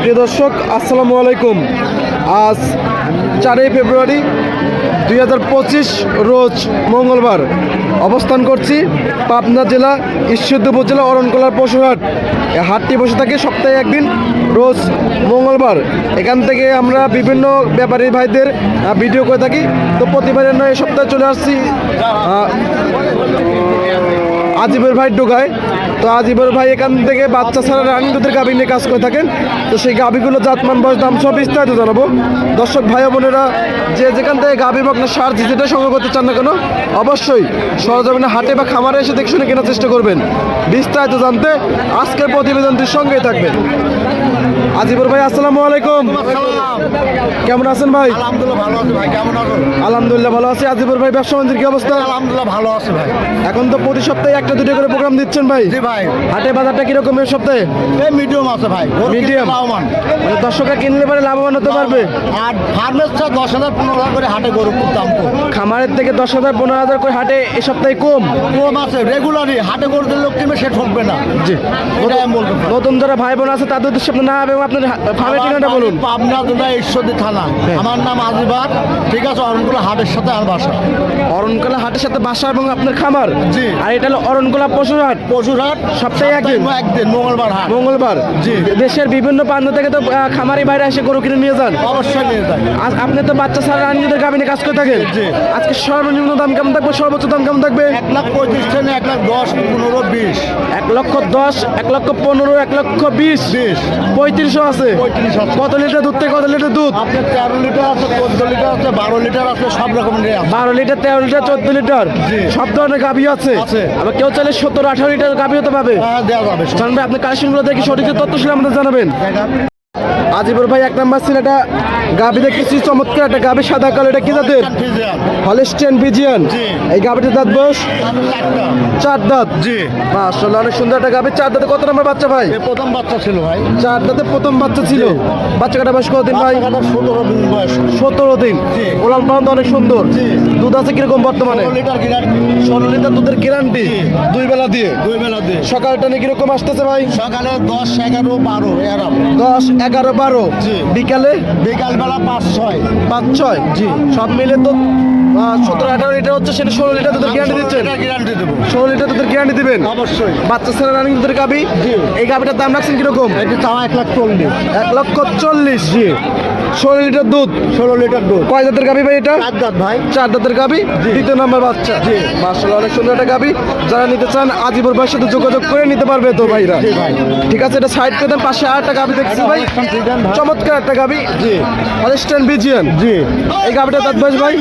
প্রিয় দর্শক, আসসালামু আলাইকুম। আজ চারই ফেব্রুয়ারি দুই হাজার পঁচিশ রোজ মঙ্গলবার অবস্থান করছি পাবনা জেলা, ঈশ্বরদী উপজেলা, অরণকলার পশুহাট। হাটটি বসে থাকে সপ্তাহে একদিন, রোজ মঙ্গলবার। এখান থেকে আমরা বিভিন্ন ব্যাপারী ভাইদের ভিডিও করে থাকি। তো প্রতিবারের নয় সপ্তাহে চলে আসছি। আজিবের ভাই ঢোকায় তো আজিবের ভাই এখান থেকে বাচ্চা ছাড়া রানিং দুধের গাভী নিয়ে কাজ করে থাকেন। তো সেই গাভীগুলো জাতমান, বয়স, দাম সব বিস্তারিত জানাব। দর্শক ভাই বোনেরা, যে যেখান থেকে গাভী আপনার সার যেটা সংগ্রহ করতে চান না কেন? অবশ্যই সরজমিনে হাটে বা খামারে এসে দেখে শুনে কেনার চেষ্টা করবেন। বিস্তারিত জানতে আজকের প্রতিবেদনটির সঙ্গেই থাকবেন। আজিবর ভাই আসসালামু আলাইকুম। কেমন আছেন ভাই? আলহামদুলিল্লাহ ভালো আছে ভাই কেমন আছো আলহামদুলিল্লাহ ভালো আছি। আজিবর ভাই ব্যবসা বাণিজ্যের কি অবস্থা? আলহামদুলিল্লাহ ভালো আছে ভাই। এখন তো প্রতি সপ্তাহে একটা দুটো করে প্রোগ্রাম দিচ্ছেন ভাই। জি ভাই। হাটে বাজারটা কীরকম এই সপ্তাহে? এই মিডিয়াম আছে ভাই। Medium? লাভবান। মানে দর্শকরা কিনলে পরে লাভবান হতে পারবে? আর ফার্মেসটা দশ হাজার পনেরো হাজার করে হাটে গরু দাম খামারের থেকে দশ হাজার পনেরো হাজার করে হাটে এই সপ্তাহে কম? কম আছে রেগুলারই হাটে গরু লোক কিনবে সে ঠকবে না। জি। নতুন যারা ভাই বোন আছে তাদের উদ্দেশ্যে নাম এবং আপনার ফার্মের ঠিকানাটা বলুন। পাবনা জেলা ঈশ্বরদী থানা। হ্যাঁ। আমার নাম আজিবার ঠিক আছে অরণকুলা হাটের সাথে আর বাসা। অরণকলা হাটের সাথে বাসা এবং আপনার খামার? জি। আর এটা হলো অরণকলা পশুর হাট পশুর হাট সপ্তাহে একদিন? একদিন মঙ্গলবার হাট। মঙ্গলবার? জি। দেশের বিভিন্ন প্রান্ত থেকে তো খামারি বাইরে এসে গরু কিনে নিয়ে যান। অবশ্যই নিয়ে আজ আপনি তো বাচ্চা ছাড়া রানীদের গাবিনে কাজ করে থাকেন। জি। আজকে সর্বনিম্ন দাম কেমন থাকবে? সর্বোচ্চ দাম কেমন থাকবে? এক লাখ পঁয়ত্রিশ থেকে এক লাখ দশ পনেরো বিশ। এক লক্ষ দশ এক লক্ষ পনেরো এক লক্ষ বিশ। বিশ। পঁয়ত্রিশশো আছে। কত লিটার দুধ থেকে কত লিটার দুধ? আপনার তেরো লিটার আছে চোদ্দ লিটার আছে বারো লিটার আছে সব রকমের বারো লিটার তেরো লিটার চোদ্দ লিটার? সব ধরনের গাভি আছে। আবার কেউ চাইলে সত্তর আঠারো লিটার গাভী হতে পারবে। হ্যাঁ দেওয়া যাবে। আপনি কালেকশনগুলো দেখে সঠিক তথ্য ছিল আমাদের জানাবেন। আজিবুর ভাই এক নাম্বার ছিল এটা গাভী দেখতেছি চমৎকার একটা গাভী সাদা কালো এটা কি জাতের? হলিস্টেন বিজিয়ান। এই গাভীটার দাঁত বয়স? চার দাঁত। জি। মাশাআল্লাহ অনেক সুন্দর একটা গাভী। চার দাঁতে কত নম্বর বাচ্চা ভাই? এ প্রথম বাচ্চা ছিল ভাই। চার দাঁতে প্রথম বাচ্চা ছিল। বাচ্চা কাটা বয়স কতদিন ভাই? সতেরো দিন বয়স। সতেরো দিন। জি। ওলান পালন তো অনেক সুন্দর। দুধ আছে কীরকম বর্তমানে? ষোলো লিটার গ্যারান্টি ষোলো লিটার দুধের গ্যারান্টি দুই বেলা দিয়ে? দুই বেলা দিয়ে। সকালটা নিয়ে কীরকম আসতেছে ভাই? সকালে দশ এগারো বারো এরাম। দশ এগারো বারো। বিকালে বিকাল? বেলা পাঁচ ছয়। পাঁচ ছয় জি। সব মিলে তো সতেরো আঠারো লিটার হচ্ছে সেটা ষোলো লিটার দুধের গ্যারান্টি দিচ্ছেন। ষোলো লিটার দুধের গ্যারান্টি দিবেন? অবশ্যই। বাচ্চা ছেলে রানিং দুধের গাবি এই গাবিটার দাম রাখছেন কীরকম? এটি চাওয়া এক লাখ চল্লিশ। এক লক্ষ চল্লিশ। জি। ষোলো লিটার দুধ? ষোলো লিটার দুধ। কয় জাতের গাবি ভাই এটা? চার দাঁত ভাই। চার দাঁতের গাবি দ্বিতীয় নম্বর বাচ্চা। জি। মার্শাল অনেক সুন্দর একটা গাবি যারা নিতে চান আজিবর ভাইয়ের সাথে যোগাযোগ করে নিতে পারবে তো ভাইরা। ভাই। ঠিক আছে এটা সাইড করে দেন পাশে আর একটা গাবি দেখছি ভাই। ভাই। চমৎকার একটা গাবি জি। হলিস্টান বিজিয়ান জি। এই গাবিটা দাঁত বয়স ভাই?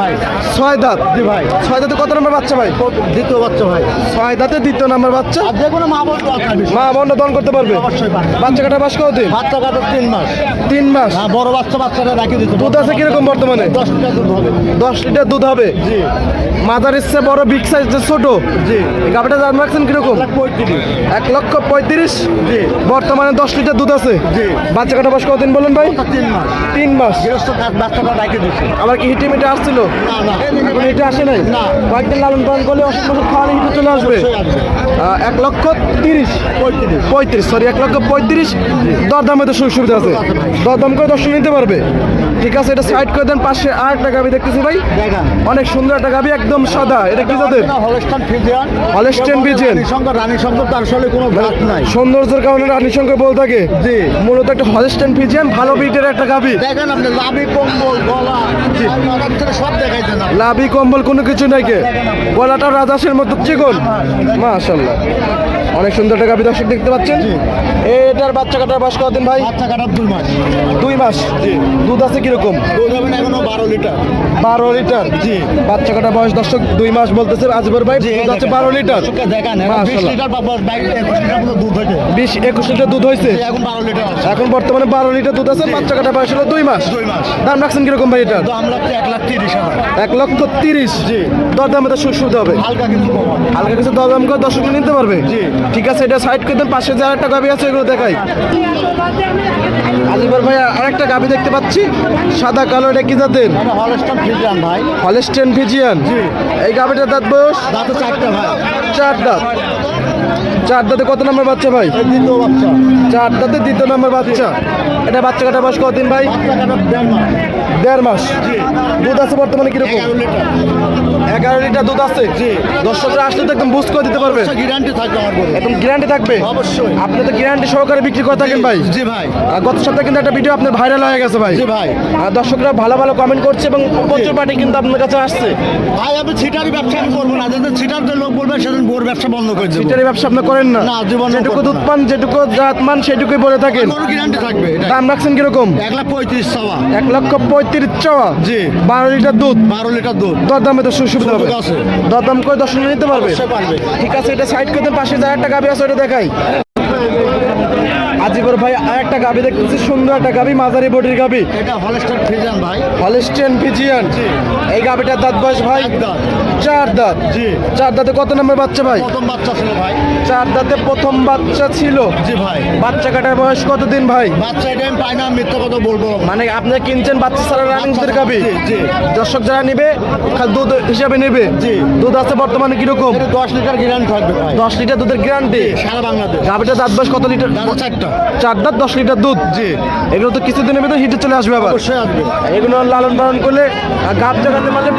ভাই? ছয় দাঁত। জি ভাই। ছয় দাঁতে কত নম্বর বাচ্চা ভাই? দ্বিতীয় বাচ্চা ভাই। ছয় দাঁতে দ্বিতীয় নম্বর বাচ্চা? যে কোনো মা মা বন্ধ দন করতে পারবে। অবশ্যই বাচ্চা কাটা বাস বাচ্চা কাটা তিন মাস। তিন মাস? হ্যাঁ বড় বাচ্চা বাচ্চাটা রাখি দিতে দুধ আছে কীরকম বর্তমানে? দশ লিটার দুধ হবে। দশ লিটার দুধ হবে? জি। মাদার ইচ্ছে বড় বিগ সাইজ ছোট? জি। গাবিটা দাম রাখছেন কীরকম? এক লক্ষ পঁয়ত্রিশ? জি। বর্তমানে দশ লিটার দুধ আছে? জি। বাচ্চা কাটা বাস কতদিন বলেন ভাই? তিন মাস। তিন মাস। আবার কি হিটে মিটে আসছিল? এখন হিটে আসে নাই? কয়েকদিন লালন পালন করলে অসুখ খাওয়ালে হিটে চলে আসবে? এক লক্ষ তিরিশ। পঁয়ত্রিশ। সরি এক লক্ষ পঁয়ত্রিশ। দরদামে তো সুযোগ সুবিধা আছে। দরদাম করে দর্শক নিতে পারবে। ঠিক আছে এটা সাইড করে দেন পাশে আর একটা গাবি দেখতেছি ভাই। অনেক সুন্দর একটা গাবি একদম সাদা। এটা কি জাতের? Holstein Friesian. রানী শঙ্কর রানী শঙ্কর তার আসলে কোনো ভাত নাই। সৌন্দর্যের কারণে রানী সঙ্গে বল থাকে। জি। মূলত একটা হলস্টেন ফিজিয়ান ভালো বিটের একটা গাবি। দেখেন আপনি লাভি কম্বল গলা লাভি কম্বল কোনো কিছু নাই কে? গলাটা রাজাসের মতো চিকন। মাশাল্লাহ অনেক সুন্দর একটা গাবি দর্শক দেখতে পাচ্ছেন। এটার বাচ্চা কাটার বাস কতদিন ভাই? বাচ্চা কাটার দুই মাস। দুই মাস। দুধ আছে কীরকম? দুধ হবে না এখনও বারো লিটার। বারো লিটার? জি। বাচ্চা কাটার বয়স দর্শক দুই মাস বলতেছে আজবর ভাই দুধ আছে বারো লিটার। বিশ একুশ লিটার দুধ হয়েছে। এখন বারো লিটার এখন বর্তমানে বারো লিটার দুধ আছে বাচ্চা কাটার বয়স হলো দুই মাস। দুই মাস। দাম রাখছেন কীরকম ভাই এটা এক লাখ তিরিশ এক লক্ষ তিরিশ। জি। দরদামে তো সুযোগ সুবিধা হবে। হালকা কিছু। হালকা কিছু দরদাম করে দর্শক নিতে পারবে। জি। ঠিক আছে এটা সাইড করে দেন পাশে যে আরেকটা গাবি আছে এগুলো দেখাই। আজিবার ভাই আরেকটা গাবি দেখতে পাচ্ছি সাদা কালো এটা কি জাতের? হলস্টান ফিজিয়ান ভাই। হলেস্টেন ফিজিয়ান জি। এই গাবিটার দাঁত বয়স? দাঁতে চারটা ভাই। চার দাঁত। চার দাঁতে কত নম্বর বাচ্চা ভাই? চার দাঁতে দ্বিতীয় নম্বর বাচ্চা। এটা বাচ্চা কাটা বয়স কতদিন ভাই? দেড় মাস। দুধ আছে বর্তমানে কীরকম? এগারো লিটার। দুধ আছে? দর্শকরা আসলে তো একদম বুঝ করে দিতে পারবে। গ্যারান্টি থাকবে আমার একদম গ্যারান্টি থাকবে? অবশ্যই। আপনি তো গ্যারান্টি সহকারে বিক্রি করে থাকেন ভাই। জি ভাই। গত সপ্তাহে কিন্তু একটা ভিডিও আপনার ভাইরাল হয়ে গেছে ভাই। জি ভাই। আর দর্শকরা ভালো ভালো কমেন্ট করছে এবং প্রচুর পার্টি কিন্তু আপনার কাছে আসছে। ভাই আমি ছিটারি ব্যবসা আমি করব না। যাদের ছিটার যে লোক বলবে সেদিন বোর ব্যবসা বন্ধ করে দেবো। সিটারি ব্যবসা আপনি করেন না। না, জীবনেও যেটুকু দুধ পান যেটুকু জাত মান সেটুকুই বলে থাকেন। গ্যারান্টি থাকবে দাম রাখছেন কীরকম? এক লাখ পঁয়ত্রিশ চাওয়া এক লক্ষ পঁয়ত্রিশ চাওয়া? জি। বারো লিটার দুধ? বারো লিটার দুধ। দরদামে তো সুবিধা হবে। দরদাম করে দর্শন নিতে পারবে? ঠিক আছে এটা সাইড করতে পাশে যা একটা গাবি আছে ওটা দেখাই। আজিবর ভাই আর একটা গাবি দেখতেছি সুন্দর একটা গাবি মাঝারি বডির গাবি। এটা হলস্টার ফ্রিজান ভাই। Holstein Friesian. এই গাবিটার দাঁত বয়স ভাই। চার দাঁত। জি। চার দাঁতে কত নম্বর বাচ্চা ভাই? প্রথম বাচ্চা ছিল ভাই। চার দাঁতে প্রথম বাচ্চা ছিল। জি ভাই। বাচ্চা কাটার বয়স কতদিন ভাই? বাচ্চা এটা আমি পাই না মিথ্যা কথা বলব। মানে আপনি কিনছেন বাচ্চা ছাড়া রানিং দুধের গাবি? জি। দর্শক যারা নেবে খালি দুধ হিসাবে নেবে। জি। দুধ আছে বর্তমানে কীরকম? এটা দশ লিটার গ্যারান্টি থাকবে ভাই। দশ লিটার দুধের গ্যারান্টি সারা বাংলাদেশ। গাবিটা দাঁত বয়স কত লিটার? চারটা চার দাঁত দশ লিটার দুধ। জি। এগুলো তো কিছুদিনের ভিতরে হিটে চলে আসবে আবার। অবশ্যই আসবে। এগুলো লালন পালন করলে আর গাব জায়গাতে মানে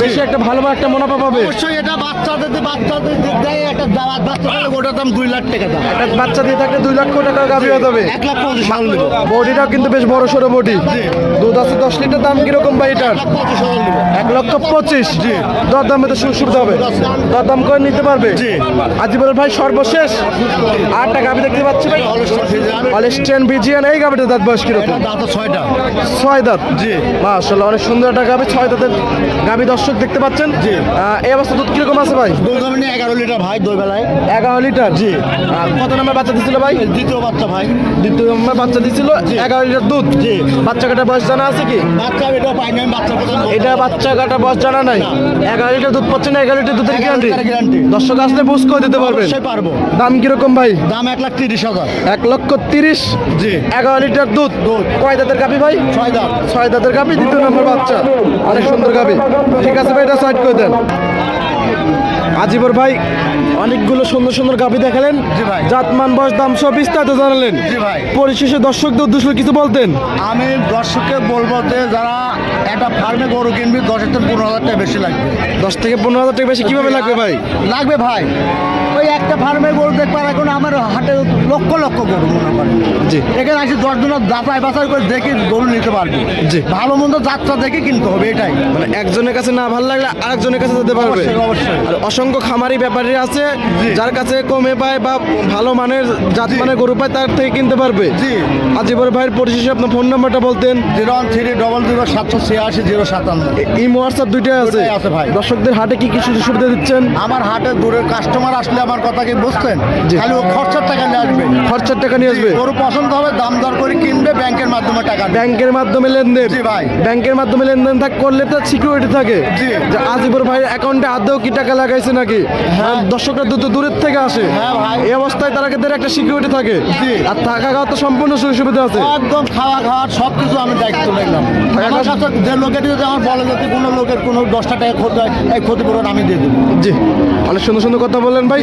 বেশি একটা ভালো একটা মুনাফা পাবে। অবশ্যই এটা বাচ্চাদের বাচ্চাদের দেয় একটা বাচ্চা ওটার দাম দুই লাখ টাকা দাম। একটা বাচ্চা দিয়ে থাকলে দুই লক্ষ টাকা হয়ে যাবে। এক লাখ পঁচিশ হাজার নেব। বডিটাও কিন্তু বেশ বড় সড়ো বডি। দুধ আছে দশ লিটার দাম কীরকম ভাই এটার? এক লক্ষ পঁচিশ। জি। দরদামে তো সুযোগ সুবিধা হবে। দরদাম করে নিতে পারবে। জি। আজিবুল ভাই সর্বশেষ। আটটা গাবি দেখতে পাচ্ছি ভাই। অলিস্টেন বিজিয়ান এই গাবিটা দাঁত বয়স কীরকম? দাঁত ছয়টা। ছয় দাঁত? জি। মাশাআল্লাহ অনেক সুন্দর একটা গাবি ছয় দাঁতের গাবি দর্শক দেখতে পাচ্ছেন। জি। এই অবস্থা দুধ কীরকম আছে ভাই? দুধ হবে না এগারো লিটার ভাই দুই বেলায়। এগারো লিটার? জি। কত নাম্বার বাচ্চা দিছিল ভাই? দ্বিতীয় বাচ্চা ভাই। দ্বিতীয় নাম্বার বাচ্চা দিছিল এগারো লিটার দুধ? জি। বাচ্চা কাটা বয়স জানা আছে কি? বাচ্চা এটা পাই না আমি বাচ্চা এটা বাচ্চা কাটা বয়স জানা নাই। এগারো লিটার দুধ পাচ্ছে না এগারো লিটার দুধের গ্যারান্টি দর্শক আসলে বুঝ করে দিতে পারবেন। অবশ্যই পারব। দাম কীরকম ভাই? দাম এক লাখ তিরিশ হাজার। এক লক্ষ তিরিশ। জি। এগারো লিটার দুধ। দুধ। কয় দাঁতের গাবি ভাই? ছয় দাম ছয় দাঁতের গাবি দ্বিতীয় নম্বর বাচ্চা। অনেক সুন্দর গাবি ঠিক আছে ভাই এটা সাইড করে দেন। আজিবর ভাই অনেকগুলো সুন্দর সুন্দর গাবি দেখালেন। জাতমান বয়স দাম সব বিস্তারিত জানালেন। পরিশেষে দর্শকদের উদ্দেশ্য কিছু বলতেন। আমি দর্শককে বলব যে যারা একটা ফার্মে গরু কিনবি দশ থেকে পনেরো হাজার টাকা বেশি লাগবে। দশ থেকে পনেরো হাজার টাকা বেশি কীভাবে লাগবে ভাই? লাগবে ভাই। ওই একটা ফার্মে গরু দেখবার এখন আমার হাটে লক্ষ লক্ষ গরু মনে করে জি। এখানে আসি দশ দিনের যাচাই বাছাই করে দেখে গরু নিতে পারবে। জি। ভালো মন্দ যাত্রা দেখে কিনতে হবে এটাই। মানে একজনের কাছে না ভালো লাগলে আরেকজনের কাছে যেতে পারবে। অবশ্যই। আর অসংখ্য খামারি ব্যাপারী আছে যার কাছে কমে পায় বা ভালো মানের জাত মানের গরু পায় তার থেকে কিনতে পারবে। জি। আজিবর ভাইয়ের পরিশেষে আপনার ফোন নাম্বারটা বলতেন। Zero one three double zero সাতশো ছিয়াশি জিরো সাতান্ন। এই হোয়াটসঅ্যাপ দুইটাই আছে। আছে ভাই। দর্শকদের হাটে কি কি সুযোগ সুবিধা দিচ্ছেন? আমার হাটে দূরের কাস্টমার আসলে আমার কথা কি বুঝতেন জি। খালি ও খরচার টাকা নিয়ে আসবে। খরচার টাকা নিয়ে আসবে? গরু পছন্দ হবে দাম দর করে কিনবে ব্যাংকের মাধ্যমে টাকা ব্যাংকের মাধ্যমে লেনদেন? জি ভাই। ব্যাংকের মাধ্যমে লেনদেন থাক করলে তো সিকিউরিটি থাকে। জি। যে আজিবর ভাইয়ের অ্যাকাউন্টে আদৌ কি টাকা লাগাইছে নাকি? হ্যাঁ। দর্শকরা দ্রুত দূরের থেকে আসে। হ্যাঁ ভাই। এই অবস্থায় তারা কিন্তু একটা সিকিউরিটি থাকে। জি। আর থাকা খাওয়া তো সম্পূর্ণ সুযোগ সুবিধা আছে। একদম খাওয়া খাওয়ার সব কিছু আমি দায়িত্ব নিলাম। আমার কাছে যে লোকের যদি আমার বলে যদি কোনো লোকের কোনো দশটা টাকা ক্ষতি হয় এই ক্ষতিপূরণ আমি দিয়ে দেবো। জি। অনেক সুন্দর সুন্দর কথা বললেন ভাই।